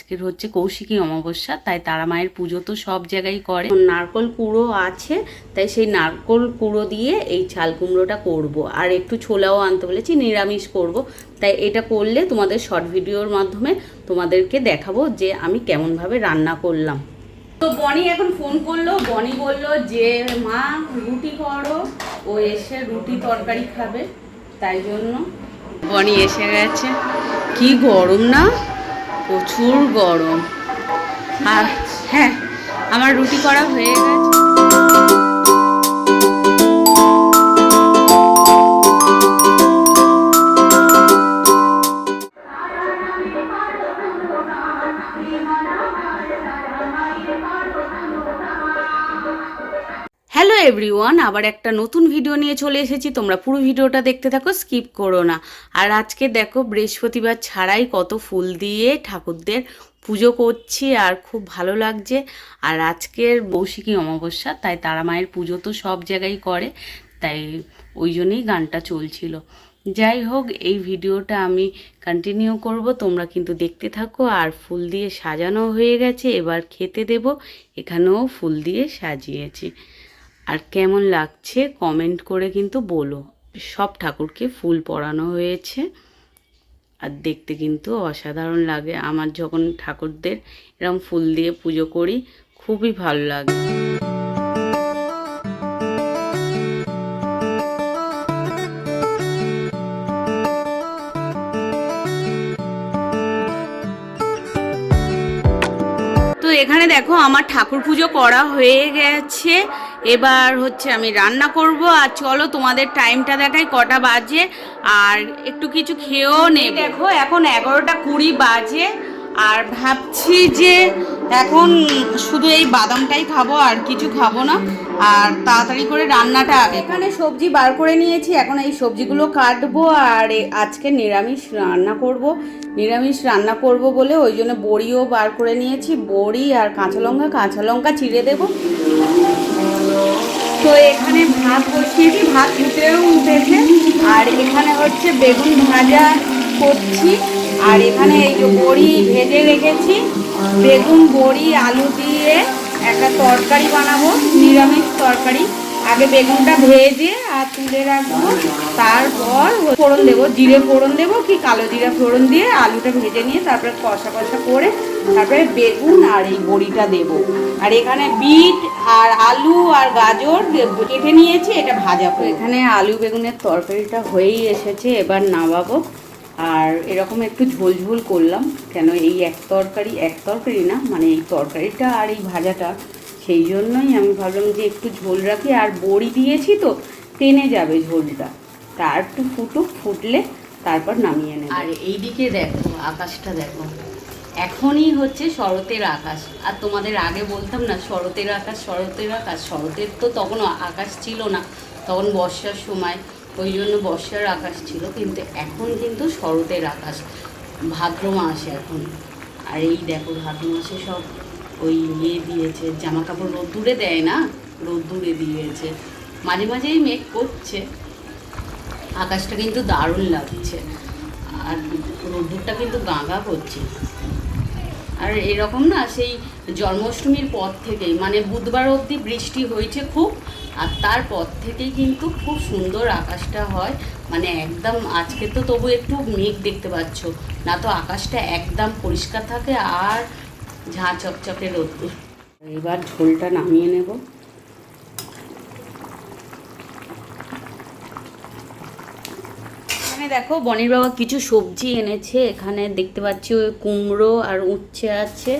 আজকের হচ্ছে কৌশিকী অমাবস্যা, তাই তারা মায়ের পুজো তো সব জায়গায় করে। নারকল কুড়ো আছে, তাই সেই নারকল কুড়ো দিয়ে এই ছাল কুমড়োটা করব। আর একটু ছোলাও আনতে বলেছি, নিরামিষ করব। তাই এটা করলে তোমাদের শর্ট ভিডিওর মাধ্যমে তোমাদেরকে দেখাবো যে আমি কেমনভাবে রান্না করলাম। তো বনি এখন ফোন করল, বনি বলল যে, মা, রুটি করো। ও এসে রুটি তরকারি খাবে, তাই জন্য বনি এসে গেছে। কি গরম না? প্রচুর গরম। আর হ্যাঁ আমার রুটি করা হয়ে গেছে। এভরিওয়ান আবার একটা নতুন ভিডিও নিয়ে চলে এসেছি। তোমরা পুরো ভিডিওটা দেখতে থাকো স্কিপ করো না। আর আজকে দেখো, বৃহস্পতিবার ছাড়াই কত ফুল দিয়ে ঠাকুরদের পুজো করছি, আর খুব ভালো লাগছে। আর আজকের বৌশিকী অমাবস্যা, তাই তারা মায়ের পুজো তো সব জায়গায় করে, তাই ওই জন্যই গানটা চলছিল। যাই হোক, এই ভিডিওটা আমি কন্টিনিউ করব, তোমরা কিন্তু দেখতে থাকো। আর ফুল দিয়ে সাজানো হয়ে গেছে, এবার খেতে দেব, এখানেও ফুল দিয়ে সাজিয়েছি। আর কেমন লাগছে কমেন্ট করে কিন্তু বলো। সব ঠাকুরকে ফুল পরানো হয়েছে। আর দেখতে কিন্তু অসাধারণ লাগে। আমার যখন ঠাকুরদের এরকম ফুল দিয়ে পুজো করি, খুবই ভালো লাগে। তো এখানে দেখো, আমার ঠাকুর পুজো করা হয়ে গেছে। এবার হচ্ছে আমি রান্না করব আর চলো তোমাদের টাইমটা দেখাই কটা বাজে আর একটু কিছু খেয়েও নেই দেখো এখন এগারোটা কুড়ি বাজে আর ভাবছি যে এখন শুধু এই বাদামটাই খাব আর কিছু খাব না আর তাড়াতাড়ি করে রান্নাটা আগে এখানে সবজি বার করে নিয়েছি এখন এই সবজিগুলো কাটবো আর আজকে নিরামিষ রান্না করব। নিরামিষ রান্না করব বলে ওই জন্য বড়িও বার করে নিয়েছি বড়ি আর কাঁচা লঙ্কা কাঁচা লঙ্কা চিড়ে দেবো। তো এখানে ভাত বসিয়েছি ভাত ফুটেও উঠেছে। আর এখানে হচ্ছে বেগুন ভাজা করছি। আর এখানে এই যে বড়ি ভেজে রেখেছি। বেগুন, বড়ি, আলু দিয়ে একটা তরকারি বানাবো, নিরামিষ তরকারি। আগে বেগুনটা ভেজে আর তুলে রাখব। তারপর ফোড়ন দেবো, জিরে ফোড়ন দেবো কি কালো জিরা ফোড়ন দিয়ে আলুটা ভেজে নিয়ে তারপরে কষা কষা করে তারপরে বেগুন আর এই বড়িটা দেবো। আর এখানে বিট আর আলু আর গাজর কেটে নিয়েছি, এটা ভাজা এখানে আলু বেগুনের তরকারিটা হয়েই এসেছে, এবার নামাবো। আর এরকম একটু ঝোল ঝোল করলাম, কেন এই এক তরকারি এক তরকারি না মানে এই তরকারিটা আর এই ভাজাটা সেই জন্যই আমি ভাবলাম যে একটু ঝোল রাখি, আর বড়ি দিয়েছি তো, টেনে যাবে ঝোলটা। তা আর একটু ফুটুক, ফুটলে তারপর নামিয়ে নেব। আর এইদিকে দেখো, আকাশটা দেখো। এখনই হচ্ছে শরতের আকাশ। আর তোমাদের আগে বলতাম না, শরতের আকাশ শরতের আকাশ। শরতের তো তখন আকাশ ছিল না, তখন বর্ষার সময়। ওই জন্য বর্ষার আকাশ ছিল, কিন্তু এখন কিন্তু শরতের আকাশ। ভাদ্র মাস এখন। আর এই দেখো, ভাদ্র মাসে সব ওই ইয়ে দিয়েছে জামা কাপড় রোদ্দুরে দেয় না? রোদ্দুরে দিয়েছে। মাঝে মাঝেই মেঘ করছে। আকাশটা কিন্তু দারুণ লাগছে। আর রোদ্দুরটা কিন্তু গাঁগা করছে। আর এরকম না, সেই জন্মাষ্টমীর পর থেকেই মানে বুধবার অবধি বৃষ্টি হয়েছে খুব, আর তারপর থেকেই কিন্তু খুব সুন্দর আকাশটা হয়। মানে একদম, আজকে তো তবু একটু মেঘ দেখতে পাচ্ছ। না তো আকাশটা একদম পরিষ্কার থাকে, আর ঝাঁ চকচকে রোদ্দুর। এবার ঝোলটা নামিয়ে নেব। এখানে দেখো বনির বাবা কিছু সবজি এনেছে। এখানে দেখতে পাচ্ছি ওই কুমড়ো আর উচ্ছে আছে।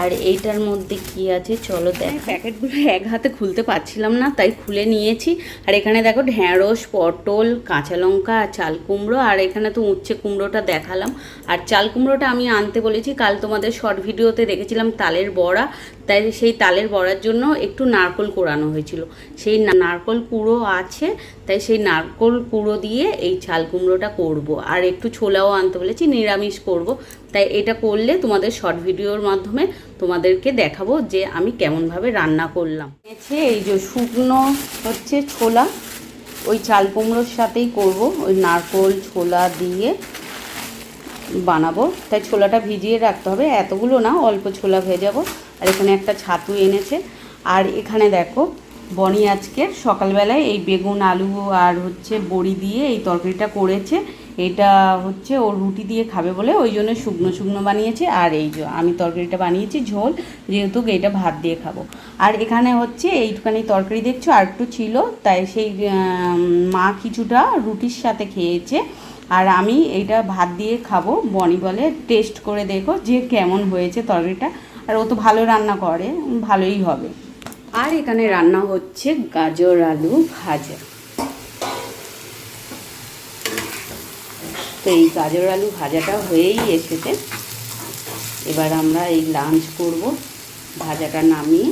আর এইটার মধ্যে কি আছে? চলো দেখ প্যাকেটগুলো এক হাতে খুলতে পারছিলাম না তাই খুলে নিয়েছি। আর এখানে দেখো ঢ্যাঁড়স পটল কাঁচা লঙ্কা আর চাল কুমড়ো আর এখানে তো উচ্ছে কুমড়োটা দেখালাম। আর চাল কুমড়োটা আমি আনতে বলেছি কাল তোমাদের শর্ট ভিডিওতে দেখেছিলাম তালের বড়া। তাই সেই তালের বড়ার জন্য একটু নারকল কোড়ানো হয়েছিল। সেই নারকল কুড়ো আছে তাই সেই নারকল কুড়ো দিয়ে এই চাল কুমড়োটা করব। আর একটু ছোলাও আনতে বলেছি নিরামিষ করব। তাই এটা করলে তোমাদের শর্ট ভিডিওর মাধ্যমে তোমাদেরকে দেখাবো যে আমি কেমনভাবে রান্না করলাম। এছে এই যে শুকনো হচ্ছে ছোলা, ওই চাল কুমড়োর সাথেই করব, ওই নারকল, ছোলা দিয়ে বানাবো। তাই ছোলাটা ভিজিয়ে রাখতে হবে, এতগুলো না, অল্প ছোলা ভেজাবো। আর এখানে একটা ছাতু এনেছে। আর এখানে দেখো, বনি আজকে সকালবেলায় এই বেগুন, আলু আর হচ্ছে বড়ি দিয়ে এই তরকারিটা করেছে। এটা হচ্ছে ও রুটি দিয়ে খাবে বলে ওই জন্য শুকনো শুকনো বানিয়েছে। আর এই যে আমি তরকারিটা বানিয়েছি, ঝোল, যেহেতু এটা ভাত দিয়ে খাব। আর এখানে হচ্ছে এইটুখানি তরকারি দেখছ, আর একটু ছিল, তাই সেই মা কিছুটা রুটির সাথে খেয়েছে। আর আমি এইটা ভাত দিয়ে খাব, বনি বলে টেস্ট করে দেখো যে কেমন হয়েছে তরকারিটা। আর ও তো ভালো রান্না করে, ভালোই হবে। আর এখানে রান্না হচ্ছে গাজর আলু ভাজা। তো এই গাজর আলু ভাজাটা হয়েই এসেছে। এবার আমরা এই লাঞ্চ করব, ভাজাটা নামিয়ে।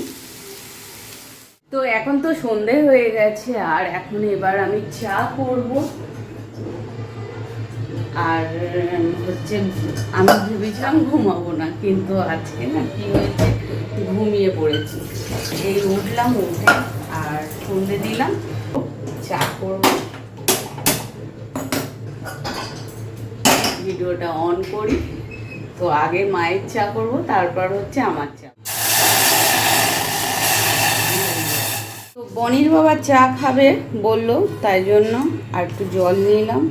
তো এখন তো সন্ধে হয়ে গেছে, আর এখন এবার আমি চা করব। আর হচ্ছে, আমি ভেবেছিলাম ঘুমাবো না, কিন্তু আজকে না কি হয়েছে, ঘুমিয়ে পড়েছি। এই উঠলাম, উঠে আর সন্ধে দিলাম, চা করব। ভিডিওটা অন করি। তো আগে মায়ের চা করব, তারপর হচ্ছে আমার চা। তো বনির বাবা চা খাবে বলল, তাই জন্য আর একটু জল নিলাম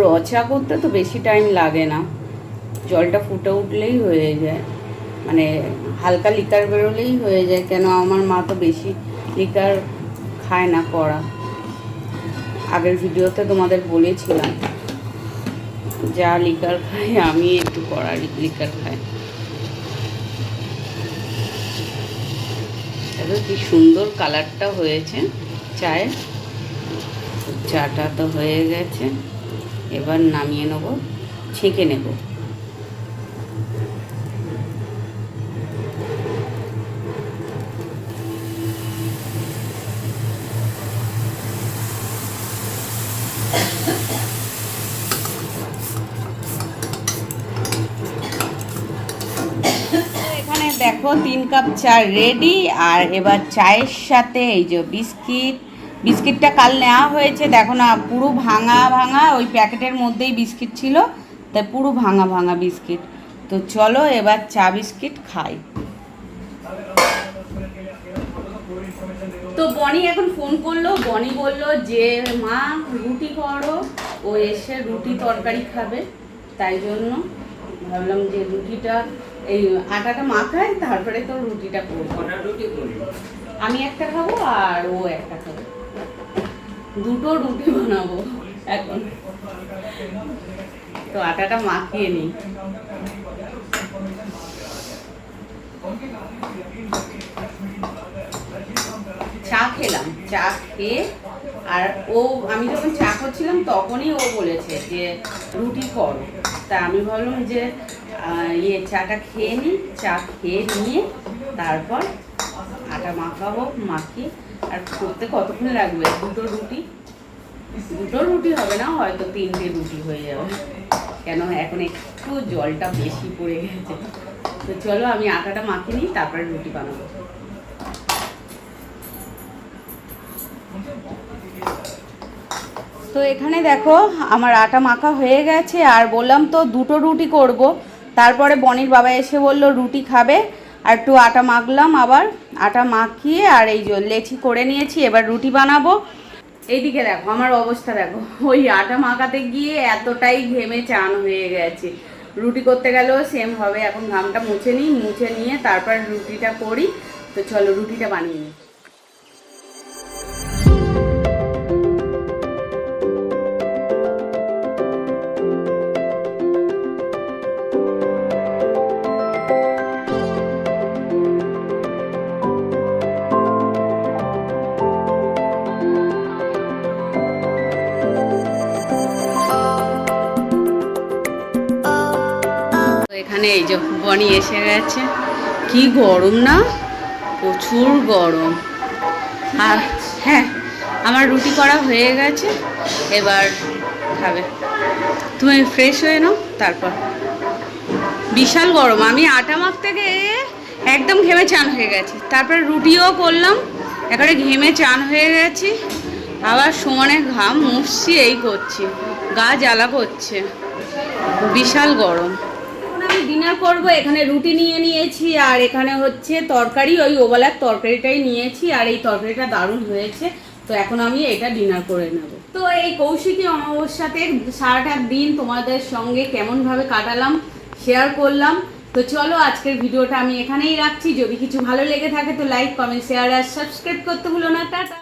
র চা করতে তো বেশি টাইম লাগে না। জলটা ফুটে উঠলেই হয়ে যায়। মানে হালকা লিকার বেরোলেই হয়ে যায়, কেন আমার মা তো বেশি লিকার খায় না করা আগের ভিডিওতে তোমাদের বলেছিলাম, যা লিকার খাই, আমি একটু কড়া লিকার খাই। দেখো কি সুন্দর কালারটা হয়েছে, চায়ের। চাটা তো হয়ে গেছে, এবার নামিয়ে নেব, ছেঁকে নেব। এখানে দেখো তিন কাপ চা রেডি আর এবার চায়ের সাথে এই যে বিস্কিট। বিস্কিটটা কাল নেওয়া হয়েছে, দেখো না, পুরো ভাঙা ভাঙা, ওই প্যাকেটের মধ্যেই বিস্কিট ছিল, তাই পুরো ভাঙা ভাঙা বিস্কিট। তো চলো এবার চা বিস্কিট খাই। তো বনি এখন ফোন করল বনি বলল যে মা রুটি করো। ও এসে রুটি তরকারি খাবে তাই জন্য ভাবলাম যে রুটিটা এই আটাটা মাখায় তারপরে তো রুটিটা করব। রুটি করি আমি একটা খাব আর ও একটা খাবে। দুটো রুটি বানাবো এখন। তো আটাটা মাখিয়ে নিই। খেলাম, চা খেয়ে, আর ও, আমি যখন চা করছিলাম তখনই ও বলেছে যে, রুটি কর। তা আমি ভাবলাম যে ইয়ে চাটা খেয়ে নিই চা খেয়ে নিয়ে তারপর আটা মাখাবো, মাখিয়ে, আর করতে কতক্ষণ লাগবে? দুটো রুটি? দুটো রুটি হবে না, হয়তো তিনটে রুটি হয়ে যাবে। কেন, এখন একটু জলটা বেশি পড়ে গেছে। তো চলো, আমি আটাটা মাখিয়ে নিই, তারপরে রুটি বানাবো। তো এখানে দেখো, আমার আটা মাখা হয়ে গেছে, আর বললাম তো দুটো রুটি করব। তারপরে বনির বাবা এসে বলল, রুটি খাবে। আর একটু আটা মাখলাম আবার, আটা মাখিয়ে আর এই যে লেচি করে নিয়েছি, এবার রুটি বানাবো। এইদিকে দেখো, আমার অবস্থা দেখো, ওই আটা মাখাতে গিয়ে এতটাই ঘেমে চান হয়ে গেছে। রুটি করতে গেলেও সেম হবে, এখন ঘামটা মুছে নিই, মুছে নিয়ে তারপর রুটিটা করি। তো চলো রুটিটা বানিয়ে নিই। এখানে এই যে বনি এসে গেছে। কি গরম না? প্রচুর গরম। আর হ্যাঁ আমার রুটি করা হয়ে গেছে, এবার খাবে। তুমি ফ্রেশ হয়ে নাও, তারপর। বিশাল গরম, আমি আটা মাখতে গিয়ে একদম ঘেমে চান হয়ে গেছে। তারপরে রুটিও করলাম, একেবারে ঘেমে চান হয়ে গেছি। আবার সমানে ঘাম মুছছি, এই করছি, গা জ্বালা করছে। বিশাল গরম। এখন ডিনার করব, এখানে রুটি নিয়ে নিয়েছি, আর এখানে হচ্ছে তরকারি, ওই ওবেলার তরকারিটাই নিয়েছি, আর এই তরকারিটা দারুণ হয়েছে। তো এখন আমি এটা ডিনার করে নেব। তো এই কৌশিকী অমাবস্যাতে সারাটা দিন তোমাদের সঙ্গে কেমনভাবে কাটালাম শেয়ার করলাম। তো চলো, আজকের ভিডিওটা আমি এখানেই রাখছি। যদি কিছু ভালো লেগে থাকে তো লাইক কমেন্ট শেয়ার আর সাবস্ক্রাইব করতে ভুলো না। টাটা।